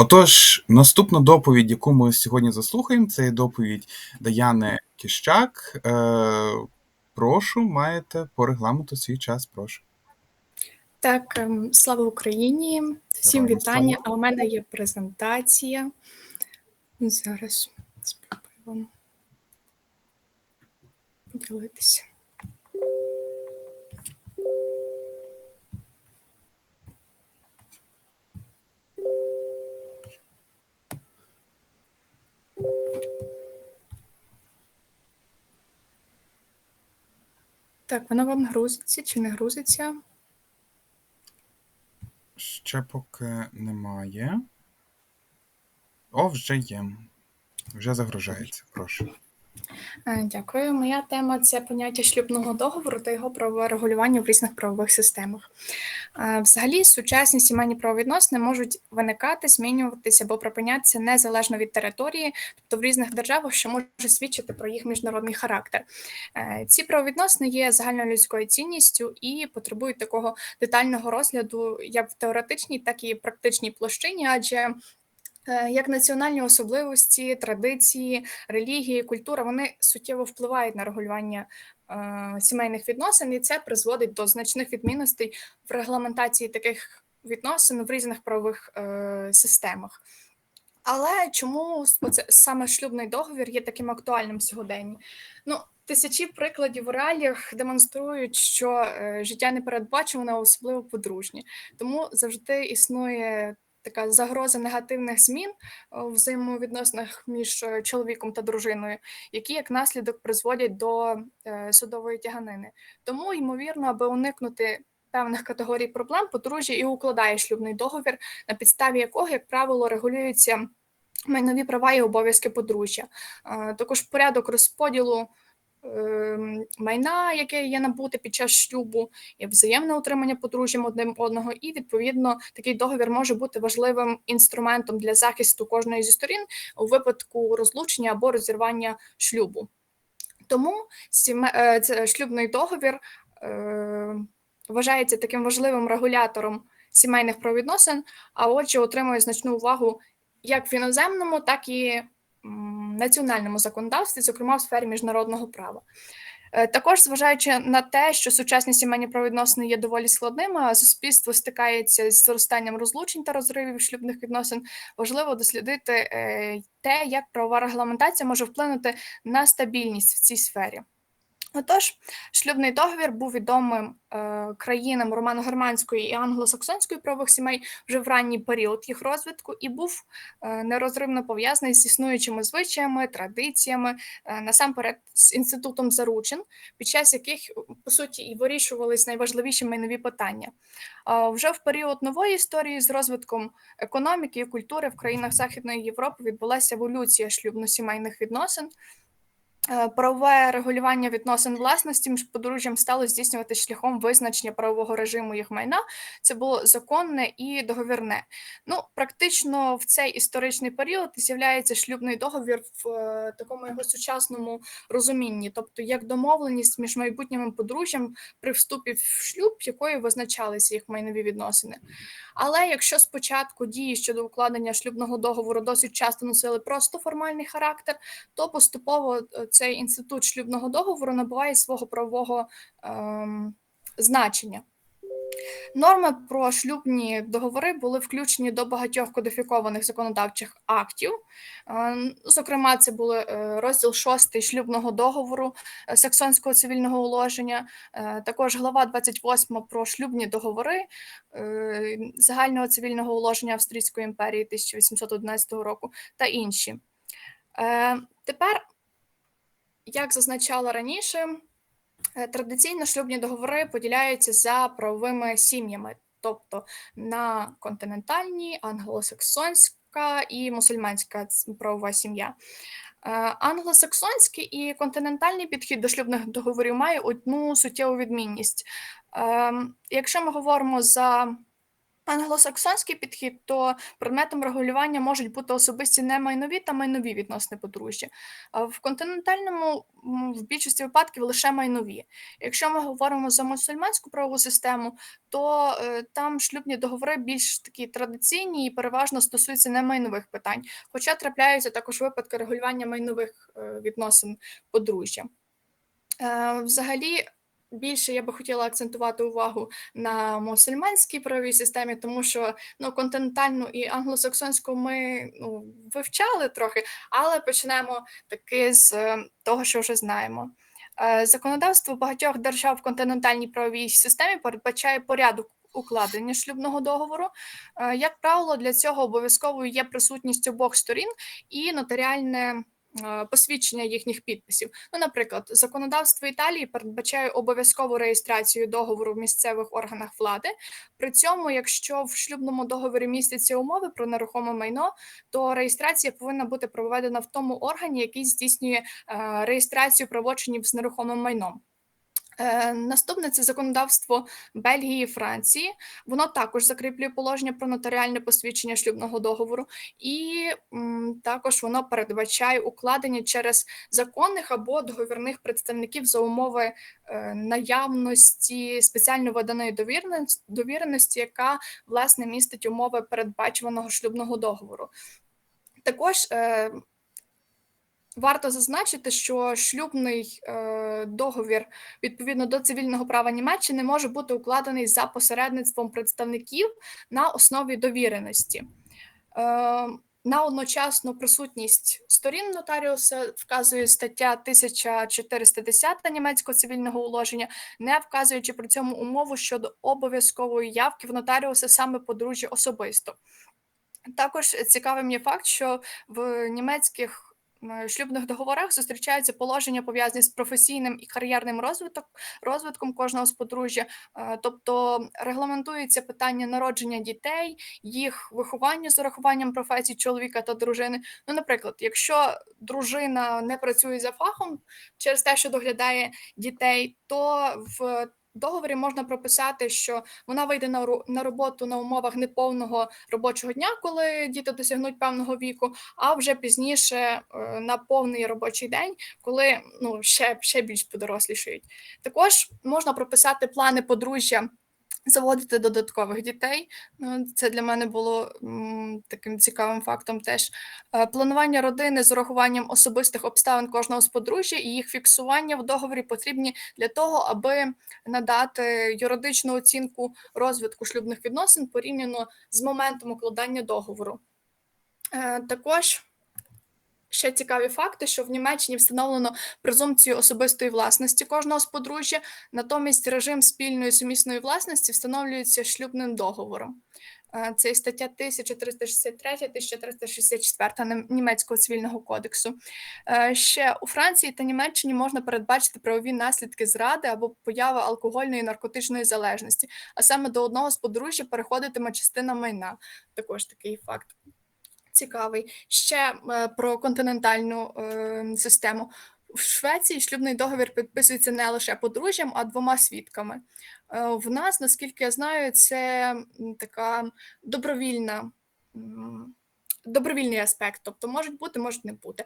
Отож, наступна доповідь, яку ми сьогодні заслухаємо, це є доповідь Даяни Кіщак. Е, прошу, маєте по регламенту свій час, прошу. Так, ем, слава Україні! Всім Героям вітання. слава. А у мене є презентація. Зараз спробую вам поділитися. Так, воно вам грузиться чи не грузиться? Ще поки немає. О, вже є. Вже загружається, прошу. Е, Дякую. Моя тема це поняття шлюбного договору та його правове регулювання в різних правових системах. Е, Взагалі, сучасні сімейні правовідносини можуть виникати, змінюватися або припинятися незалежно від території, тобто в різних державах, що може свідчити про їх міжнародний характер. Е, Ці правовідносини є загальнолюдською цінністю і потребують такого детального розгляду як в теоретичній, так і практичній площині, адже Як національні особливості, традиції, релігії, культура вони суттєво впливають на регулювання е, сімейних відносин, і це призводить до значних відмінностей в регламентації таких відносин в різних правових е, системах. Але чому оце, саме шлюбний договір є таким актуальним сьогодні? Ну, тисячі прикладів у реаліях демонструють, що е, життя непередбачуване, а особливо подружнє. Тому завжди існує така загроза негативних змін е, в взаємовідносинах між е, чоловіком та дружиною, які як наслідок призводять до е, судової тяганини. Тому, ймовірно, аби уникнути певних категорій проблем, подружжя і укладає шлюбний договір, на підставі якого, як правило, регулюються майнові права і обов'язки подружжя. Також порядок розподілу. Ем, Майна, яке є набуте під час шлюбу, і взаємне утримання подружжям одним одного, і відповідно такий договір може бути важливим інструментом для захисту кожної зі сторін у випадку розлучення або розірвання шлюбу. Тому е, шлюбний договір е, вважається таким важливим регулятором сімейних правовідносин, а отже, отримує значну увагу як в іноземному, так і національному законодавстві, зокрема в сфері міжнародного права. Е, Також, зважаючи на те, що сучасні сімейні правовідносини є доволі складними, а суспільство стикається з зростанням розлучень та розривів шлюбних відносин, важливо дослідити е, те, як правова регламентація може вплинути на стабільність в цій сфері. Отож, шлюбний договір був відомим е, країнам романо-германської і англосаксонської правових сімей вже в ранній період їх розвитку і був е, нерозривно пов'язаний з існуючими звичаями, традиціями, е, насамперед з інститутом заручин, під час яких по суті і вирішувались найважливіші майнові питання. А Вже в період нової історії з розвитком економіки і культури в країнах Західної Європи відбулася еволюція шлюбно-сімейних відносин. Е, Правове регулювання відносин власності між подружжям стало здійснювати шляхом визначення правового режиму їх майна. Це було законне і договірне. Ну, практично в цей історичний період з'являється шлюбний договір в е, такому його сучасному розумінні, тобто як домовленість між майбутніми подружжям при вступі в шлюб, якою визначалися їх майнові відносини. Але якщо спочатку дії щодо укладення шлюбного договору досить часто носили просто формальний характер, то поступово е, цей інститут шлюбного договору набуває свого правового ем, значення. Норми про шлюбні договори були включені до багатьох кодифікованих законодавчих актів. Е, Зокрема, це були е, розділ 6 шлюбного договору е, Саксонського цивільного уложення, також глава 28 про шлюбні договори загального цивільного уложення Австрійської імперії 1811 року та інші. Тепер, як зазначала раніше, е, традиційно шлюбні договори поділяються за правовими сім'ями, тобто на континентальні, англосаксонська і мусульманська правова сім'я. Е, Англосаксонський і континентальний підхід до шлюбних договорів має одну суттєву відмінність. Ем, Якщо ми говоримо за англосаксонський підхід, то предметом регулювання можуть бути особисті немайнові та майнові відносини подружжя. А в континентальному в більшості випадків лише майнові. Якщо ми говоримо за мусульманську правову систему, то е, там шлюбні договори більш такі традиційні і переважно стосуються немайнових питань, хоча трапляються також випадки регулювання майнових е, відносин подружжя. Е, Взагалі, більше я би хотіла акцентувати увагу на мусульманській правовій системі, тому що ну, континентальну і англосаксонську ми ну, вивчали трохи, але почнемо таки з е, того, що вже знаємо. Е, Законодавство багатьох держав в континентальній правовій системі передбачає порядок укладення шлюбного договору. Е, Як правило, для цього обов'язковою є присутність обох сторін і нотаріальне посвідчення їхніх підписів. Ну, наприклад, законодавство Італії передбачає обов'язкову реєстрацію договору в місцевих органах влади. При цьому, якщо в шлюбному договорі містяться умови про нерухоме майно, то реєстрація повинна бути проведена в тому органі, який здійснює е, реєстрацію правочинів з нерухомим майном. Е, Наступне це законодавство Бельгії і Франції. Воно також закріплює положення про нотаріальне посвідчення шлюбного договору, і також воно передбачає укладення через законних або договірних представників за умови е, наявності спеціально виданої довіреності, довіреності, яка власне містить умови передбачуваного шлюбного договору. Також е, Варто зазначити, що шлюбний е, договір відповідно до цивільного права Німеччини може бути укладений за посередництвом представників на основі довіреності. Е, на одночасну присутність сторін нотаріуса вказує стаття 1410 німецького цивільного уложення, не вказуючи при цьому умову щодо обов'язкової явки в нотаріуса саме подружжя особисто. Також цікавим є факт, що в німецьких шлюбних договорах зустрічаються положення пов'язані з професійним і кар'єрним розвиток, розвитком кожного з подружжя, Е, тобто регламентується питання народження дітей, їх виховання з урахуванням професій чоловіка та дружини. Ну, наприклад, якщо дружина не працює за фахом через те, що доглядає дітей, то в договорі можна прописати, що вона вийде на роботу на умовах неповного робочого дня, коли діти досягнуть певного віку, а вже пізніше е, на повний робочий день, коли ну ще, ще більш подорослішають. Також можна прописати плани подружжя. Заводити додаткових дітей, Ну, це для мене було таким цікавим фактом. Теж Е, планування родини з урахуванням особистих обставин кожного з подружжя і їх фіксування в договорі потрібні для того, аби надати юридичну оцінку розвитку шлюбних відносин порівняно з моментом укладання договору. Е, Також ще цікаві факти, що в Німеччині встановлено презумпцію особистої власності кожного з подружжя, натомість режим спільної сумісної власності встановлюється шлюбним договором. Е, Це і стаття 1363-1364 нем- німецького цивільного кодексу. Е, Ще у Франції та Німеччині можна передбачити правові наслідки зради або появи алкогольної і наркотичної залежності, а саме до одного з подружжя переходитиме частина майна. Також такий факт. Цікавий. Ще е, про континентальну е, систему. В Швеції шлюбний договір підписується не лише подружжям, а двома свідками. Е, В нас, наскільки я знаю, це така добровільна. Добровільний аспект, тобто можуть бути, можуть не бути.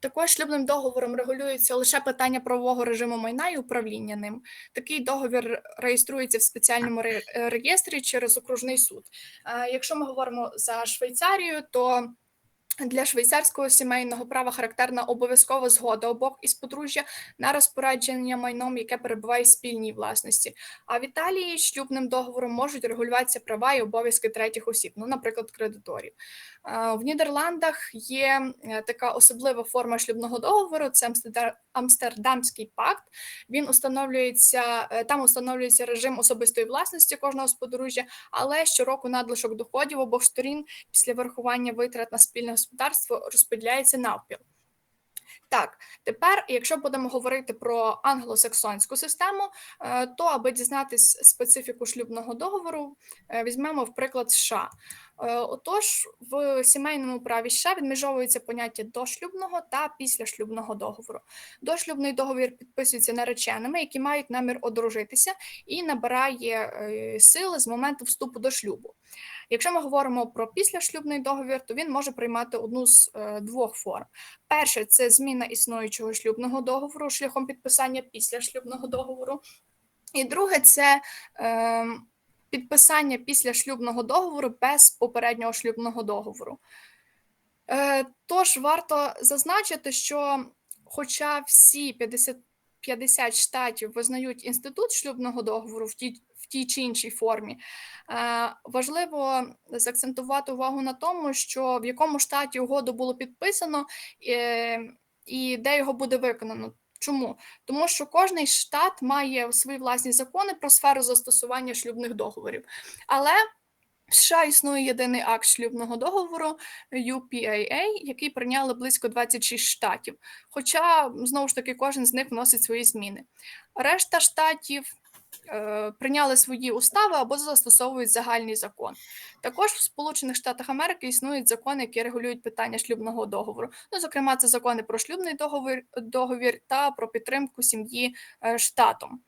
Також шлюбним договором регулюється лише питання правового режиму майна і управління ним. Такий договір реєструється в спеціальному е, реєстрі через окружний суд. Е, Якщо ми говоримо за Швейцарію, то для швейцарського сімейного права характерна обов'язкова згода обох із подружжя на розпорядження майном, яке перебуває в спільній власності. А в Італії шлюбним договором можуть регулюватися права і обов'язки третіх осіб, ну, наприклад, кредиторів. В Нідерландах є е, така особлива форма шлюбного договору це Амстердамський пакт. Він установлюється е, там установлюється режим особистої власності кожного з подружжя, але щороку надлишок доходів обох сторін після врахування витрат на спільне господарство розподіляється навпіл. Так, тепер, якщо будемо говорити про англосаксонську систему, е, то аби дізнатись специфіку шлюбного договору, е, візьмемо в приклад США. Е, Отож, в сімейному праві США відмежовується поняття дошлюбного та післяшлюбного договору. Дошлюбний договір підписується нареченими, які мають намір одружитися, і набирає сили з моменту вступу до шлюбу. Якщо ми говоримо про післяшлюбний договір, то він може приймати одну з е, двох форм. Перше це зміна існуючого шлюбного договору шляхом підписання післяшлюбного договору. І друге це е, підписання післяшлюбного договору без попереднього шлюбного договору. Е, тож варто зазначити, що хоча всі 50, 50 штатів визнають інститут шлюбного договору в тій, тій чи іншій формі, е, важливо заакцентувати увагу на тому, що в якому штаті угоду було підписано е, і де його буде виконано. Чому? Тому що кожний штат має свої власні закони про сферу застосування шлюбних договорів. Але в США існує єдиний акт шлюбного договору UPAA, який прийняли близько 26 штатів. Хоча, знову ж таки, кожен з них вносить свої зміни. Решта штатів прийняли свої устави або застосовують загальний закон. Також в Сполучених Штатах Америки існують закони, які регулюють питання шлюбного договору. Ну, зокрема, це закони про шлюбний договір, договір та про підтримку сім'ї е, штатом.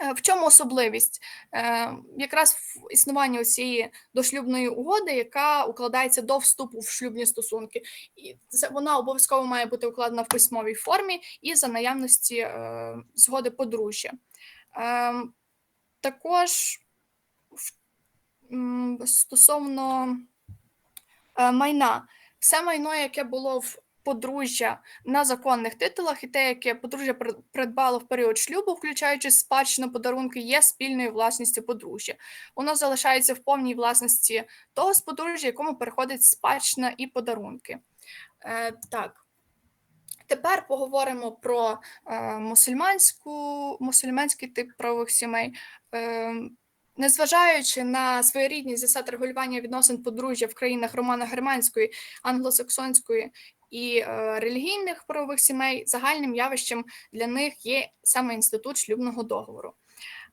Е, В чому особливість? Е, Якраз в існуванні цієї дошлюбної угоди, яка укладається до вступу в шлюбні стосунки, і це вона обов'язково має бути укладена в письмовій формі і за наявності е, згоди подружжя. Е, Також стосовно е, майна, все майно, яке було в подружжя на законних титулах, і те, яке подружжя придбало в період шлюбу, включаючи спадщину подарунки, є спільною власністю подружжя. Воно залишається в повній власності того з подружжя, якому переходить спадщина і подарунки. Е, так. Тепер поговоримо про е, мусульманську, мусульманський тип правових сімей. Е, Незважаючи на своєрідність засад регулювання відносин подружжя в країнах романо-германської, англосаксонської і е, релігійних правових сімей, загальним явищем для них є саме інститут шлюбного договору.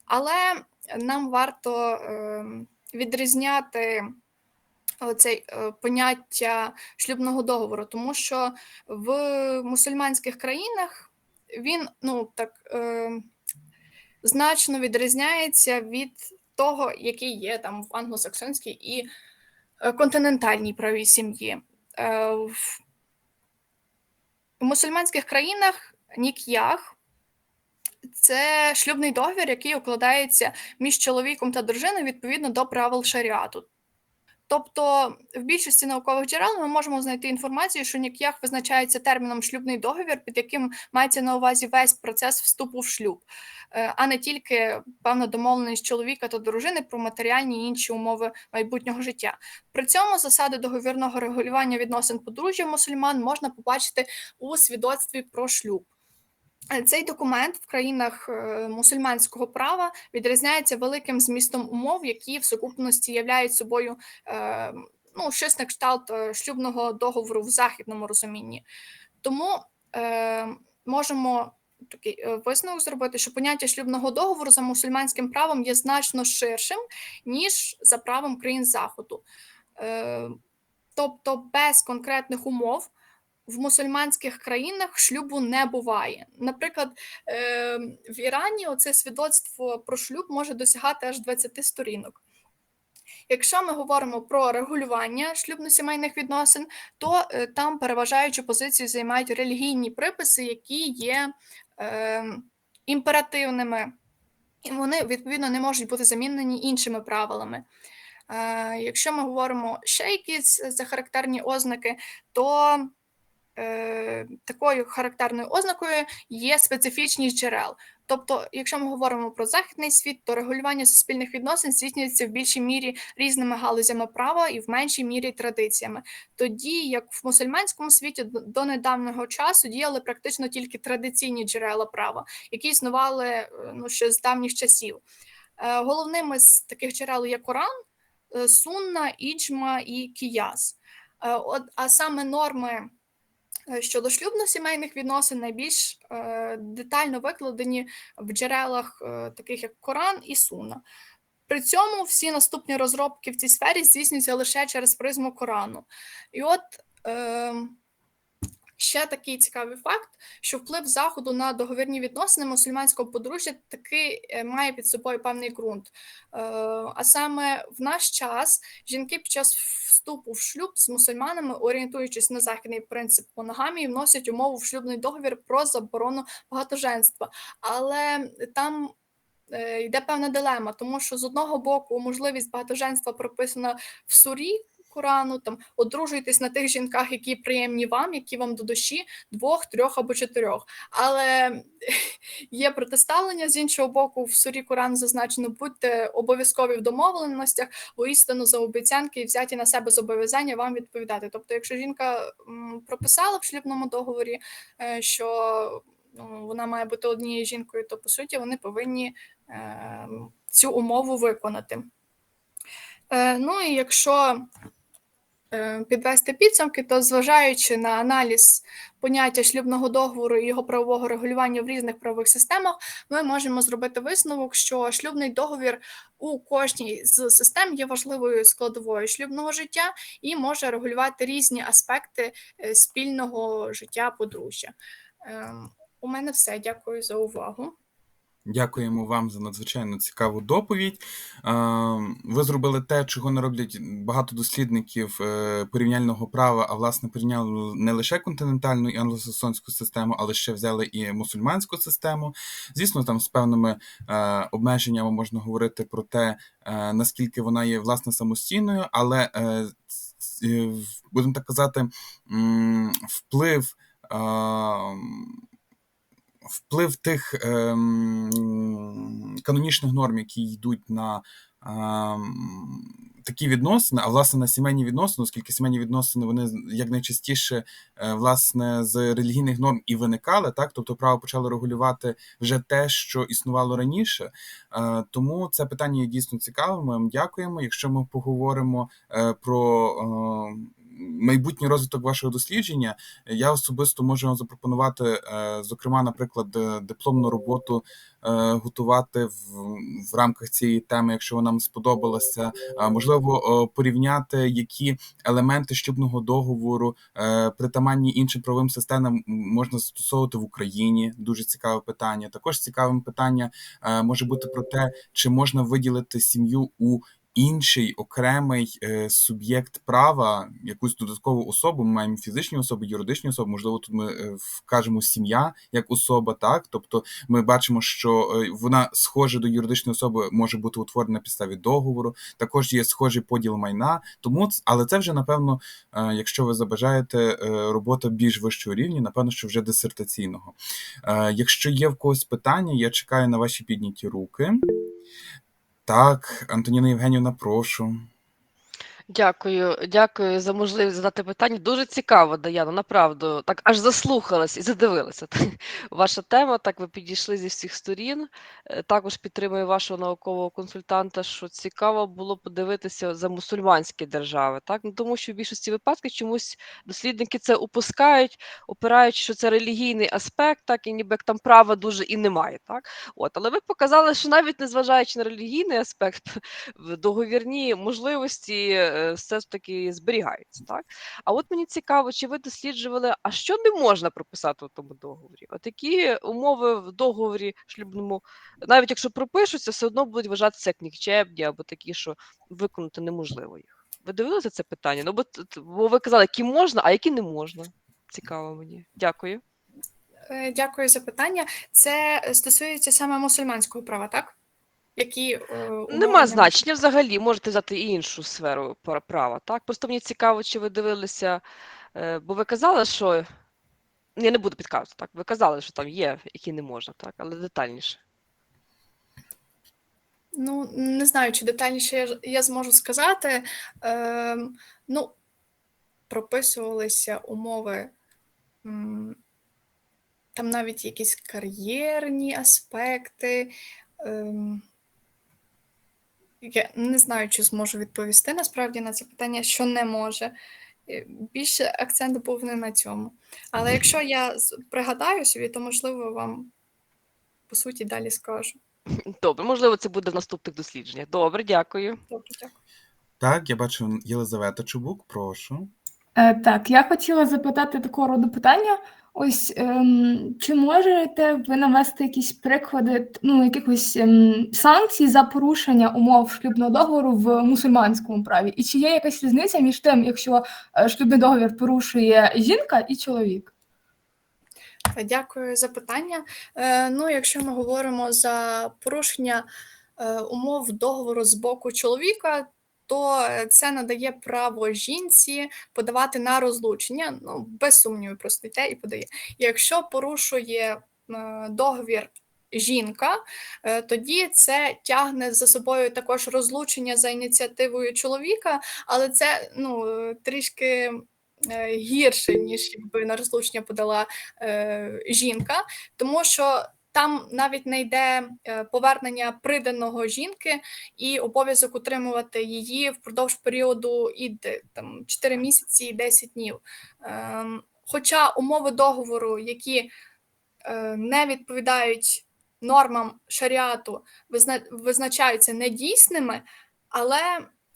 Але нам варто е, відрізняти оцей е, поняття шлюбного договору, тому що в мусульманських країнах він ну так е, значно відрізняється від того, який є там в англосаксонській і е, континентальній правій сім'ї. Е, в мусульманських країнах нік'ях це шлюбний договір, який укладається між чоловіком та дружиною відповідно до правил шаріату. Тобто, в більшості наукових джерел ми можемо знайти інформацію, що нік'ях визначається терміном шлюбний договір, під яким мається на увазі весь процес вступу в шлюб, е, а не тільки певна домовленість чоловіка та дружини про матеріальні і інші умови майбутнього життя. При цьому засади договірного регулювання відносин подружжя мусульман можна побачити у свідоцтві про шлюб. Е, Цей документ в країнах е, мусульманського права відрізняється великим змістом умов, які в сукупності являють собою е, ну, щось на кшталт шлюбного договору в західному розумінні. Тому е, можемо такий висновок зробити, що поняття шлюбного договору за мусульманським правом є значно ширшим, ніж за правом країн Заходу. Е, тобто без конкретних умов в мусульманських країнах шлюбу не буває. Наприклад, е, в Ірані оце свідоцтво про шлюб може досягати аж 20 сторінок. Якщо ми говоримо про регулювання шлюбно-сімейних відносин, то е, там переважаючу позицію займають релігійні приписи, які є е, імперативними, і вони відповідно не можуть бути замінені іншими правилами. Е, якщо ми говоримо ще якісь за характерні ознаки, то такою характерною ознакою є специфічність джерел. Тобто, якщо ми говоримо про західний світ, то регулювання суспільних відносин здійснюється в більшій мірі різними галузями права і в меншій мірі традиціями. Тоді як в мусульманському світі до- недавнього часу діяли практично тільки традиційні джерела права, які існували е, ну, ще з давніх часів. Е, Головними з таких джерел є Коран, е, Сунна, Іджма і Кіяс. Е, От, а саме норми е, щодо шлюбно-сімейних відносин найбільш е, детально викладені в джерелах, е, таких як Коран і Суна. При цьому всі наступні розробки в цій сфері здійснюються лише через призму Корану. І от е, Ще такий цікавий факт, що вплив заходу на договірні відносини мусульманського подружжя таки е, має під собою певний ґрунт. Е, А саме в наш час жінки під час вступу в шлюб з мусульманами, орієнтуючись на західний принцип моногамії, вносять умову в шлюбний договір про заборону багатоженства. Але там е, йде певна дилема, тому що з одного боку можливість багатоженства прописана в сурі. Корану там одружуйтесь на тих жінках, які приємні вам, які вам до душі, двох, трьох або чотирьох. Але є протиставлення з іншого боку, в сурі Корану зазначено будьте обов'язкові в домовленостях, воістину за обіцянки і взяті на себе зобов'язання вам відповідати. Тобто, якщо жінка прописала в шлюбному договорі, е, що ну, вона має бути однією жінкою, то по суті вони повинні е, цю умову виконати. Е, ну і якщо підвести підсумки, то зважаючи на аналіз поняття шлюбного договору і його правового регулювання в різних правових системах, ми можемо зробити висновок, що шлюбний договір у кожній з систем є важливою складовою шлюбного життя і може регулювати різні аспекти е, спільного життя подружжя. Ем, У мене все. Дякую за увагу. Дякуємо вам за надзвичайно цікаву доповідь. Е, Ви зробили те, чого не роблять багато дослідників е, порівняльного права, а власне порівняли не лише континентальну і англосаксонську систему, але ще взяли і мусульманську систему. Звісно, там з певними е, обмеженнями можна говорити про те, наскільки вона є власне самостійною, але будемо так казати, вплив. Вплив тих ем, канонічних норм, які йдуть на ем, такі відносини, а власне на сімейні відносини, оскільки сімейні відносини вони як найчастіше е, власне з релігійних норм і виникали, так тобто право почало регулювати вже те, що існувало раніше. Е, Тому це питання є дійсно цікавим. Ми вам дякуємо. Якщо ми поговоримо е, про майбутній розвиток вашого дослідження, я особисто можу вам запропонувати, е, зокрема, наприклад, е, дипломну роботу е, готувати в, в рамках цієї теми, якщо вона вам сподобалася. Можливо, порівняти, які елементи шлюбного договору притаманні іншим правовим системам можна застосовувати в Україні. Дуже цікаве питання. Також цікавим питання може бути про те, чи можна виділити сім'ю у інший окремий е, суб'єкт права, якусь додаткову особу. Ми маємо фізичні особи, юридичні особи. Можливо, тут ми е, вкажемо сім'я як особа, так тобто ми бачимо, що е, вона схожа до юридичної особи, може бути утворена на підставі договору. Також є схожий поділ майна. Тому але це вже напевно, якщо ви забажаєте, робота більш вищого рівня, напевно, що вже дисертаційного. Якщо є в когось питання, я чекаю на ваші підняті руки. Так, Антоніна Євгенівна, прошу. Дякую, дякую за можливість задати питання. Дуже цікаво, Даяна, направду. Так аж заслухалась і задивилася. Ваша тема, так ви підійшли зі всіх сторін. Е, Також підтримую вашого наукового консультанта, що цікаво було подивитися за мусульманські держави, так? Ну, тому що в більшості випадків чомусь дослідники це упускають, опирають, що це релігійний аспект, так, і ніби як там права дуже і немає. Так? От, але ви показали, що навіть незважаючи на релігійний аспект, в договірні можливості все ж таки зберігаються. Так? А от мені цікаво, чи ви досліджували, а що не можна прописати у тому договорі? От які умови в договорі шлюбному, навіть якщо пропишуться, все одно будуть вважатися як нікчемні або такі, що виконати неможливо їх. Ви дивилися це питання? Ну, бо, бо ви казали, які можна, а які не можна. Цікаво мені. Дякую. Е, Дякую за питання. Це стосується саме мусульманського права, так? Які е, умови Нема значення взагалі, можете взяти і іншу сферу пра- права. Так? Просто мені цікаво, чи ви дивилися, е, бо ви казали, що. Я не буду підказувати, так. Ви казали, що там є, які не можна, так, але детальніше. Ну, не знаю, чи детальніше я, ж- я зможу сказати. Ем, ну, прописувалися умови, м, там навіть якісь кар'єрні аспекти. Ем, я не знаю, чи зможу відповісти насправді на це питання, що не може. Е, Більше акцент був не на цьому. Але якщо я пригадаю собі, то можливо вам по суті далі скажу. Добре, можливо, це буде в наступних дослідженнях. Добре, дякую. Добре, дякую. Так, я бачу Єлизавета Чубук, прошу. Е, Так, я хотіла запитати такого роду питання. Ось ем, чи можете ви навести якісь приклади ну, якихось ем, санкцій за порушення умов шлюбного договору в мусульманському праві? І чи є якась різниця між тим, якщо е, шлюбний договір порушує жінка і чоловік? Дякую за питання. Е, Ну, якщо ми говоримо за порушення е, умов договору з боку чоловіка, то е, це надає право жінці подавати на розлучення. Ну, без сумніву, просто йде і подає. Якщо порушує е, договір жінка, е, тоді це тягне за собою також розлучення за ініціативою чоловіка, але це ну, трішки гірше, ніж якби на розлучення подала е, жінка, тому що там навіть не йде е, повернення приданого жінки і обов'язок утримувати її впродовж періоду і там 4 місяці і 10 днів. Ем, Хоча умови договору, які е, не відповідають нормам шаріату, визначаються недійсними, але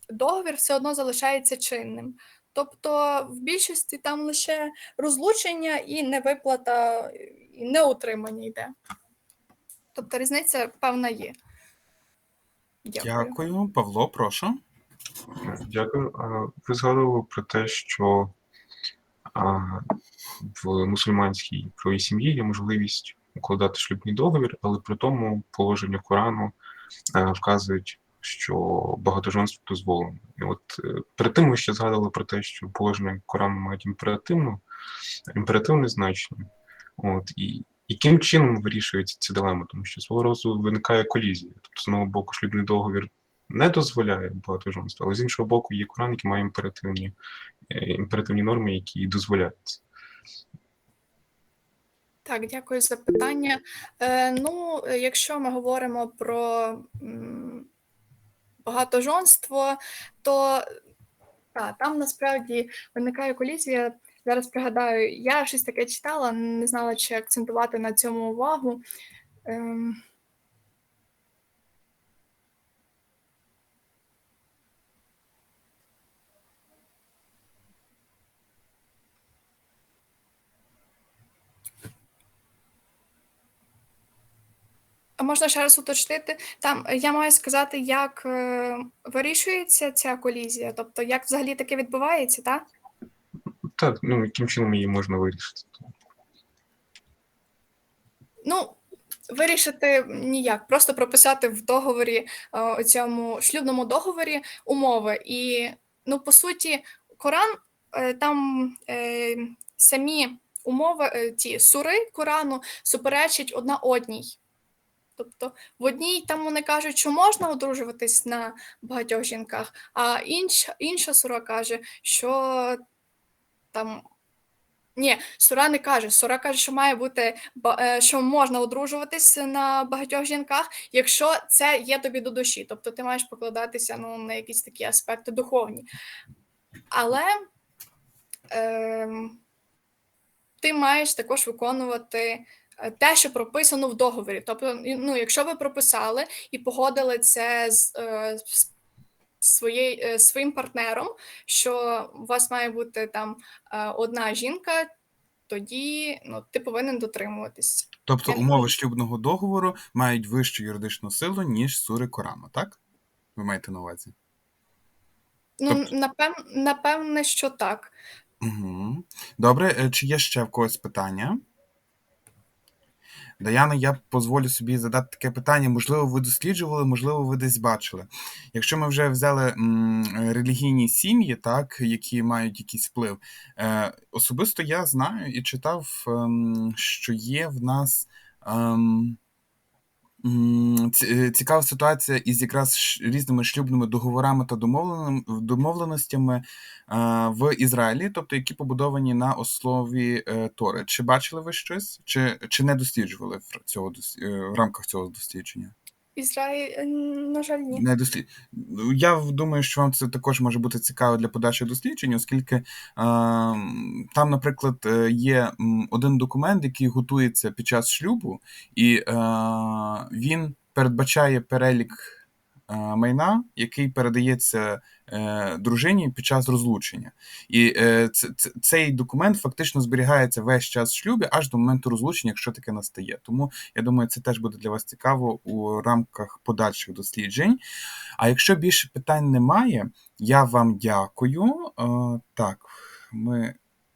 договір все одно залишається чинним. Тобто в більшості там лише розлучення і невиплата, і неутримання йде. Тобто різниця певна є. Дякую. Дякую. Павло, прошу. Дякую. Ви згадували про те, що в мусульманській правовій сім'ї є можливість укладати шлюбний договір, але при тому положення Корану е, вказують, що багатоженство дозволено. І от е, перед тим ви ще згадували про те, що положення Корану мають імперативну, імперативне значення. От, і яким чином вирішується ці дилеми? Тому що свого разу виникає колізія. Тобто, з одного боку, шлюбний договір не дозволяє багатоженство, але з іншого боку, є Коран, який має імперативні, е, імперативні норми, які дозволяють. Так, дякую за питання. Е, ну, якщо ми говоримо про м, багатожонство, то та, там насправді виникає колізія. Зараз пригадаю, я щось таке читала, не знала, чи акцентувати на цьому увагу. Ем, можна ще раз уточнити? Там е, я маю сказати, як е, вирішується ця колізія, тобто як взагалі таке відбувається, так? Так, ну яким чином її можна вирішити? Ну, вирішити ніяк, просто прописати в договорі, е, у цьому шлюбному договорі умови. І, ну, по суті, Коран е, там е, самі умови, е, ті сури Корану суперечать одна одній. Тобто в одній там вони кажуть, що можна одружуватись на багатьох жінках, а інша, інша сура каже, що там. Ні, Сура не каже. Сура каже, що має бути е, що можна одружуватись на багатьох жінках, якщо це є тобі до душі. Тобто ти маєш покладатися ну, на якісь такі аспекти духовні. Але ем, ти маєш також виконувати е, те, що прописано в договорі. Тобто, ну, якщо ви прописали і погодили це з, е, з своєю, е, своїм партнером, що у вас має бути там е, одна жінка, тоді ну, ти повинен дотримуватись. Тобто Я- умови шлюбного договору мають вищу юридичну силу, ніж сури Корану, так? Ви маєте на увазі? Ну, Тобто- напев, напевне, що так. Угу. Добре, е, чи є ще в когось питання? Даяна, я дозволю собі задати таке питання. Можливо, ви досліджували, можливо, ви десь бачили. Якщо ми вже взяли релігійні сім'ї, так, які мають якийсь вплив, е, особисто я знаю і читав, ем, що є в нас. Ем, е, Цікава ситуація із якраз різними шлюбними договорами та домовленостями в Ізраїлі, тобто які побудовані на основі е, Тори. Чи бачили ви щось, чи, чи не досліджували цього е, в рамках цього дослідження? Ізраїль, е, на жаль, ні. Не дослід... Ну, Я думаю, що вам це також може бути цікаво для подальших досліджень, оскільки е, там, наприклад, е, є один документ, який готується під час шлюбу, і е, він передбачає перелік майна, який передається е, дружині під час розлучення. І е, цей документ фактично зберігається весь час в шлюбі аж до моменту розлучення, якщо таке настає. Тому я думаю, це теж буде для вас цікаво у рамках подальших досліджень. А якщо більше питань немає, я вам дякую. Е, Так, ми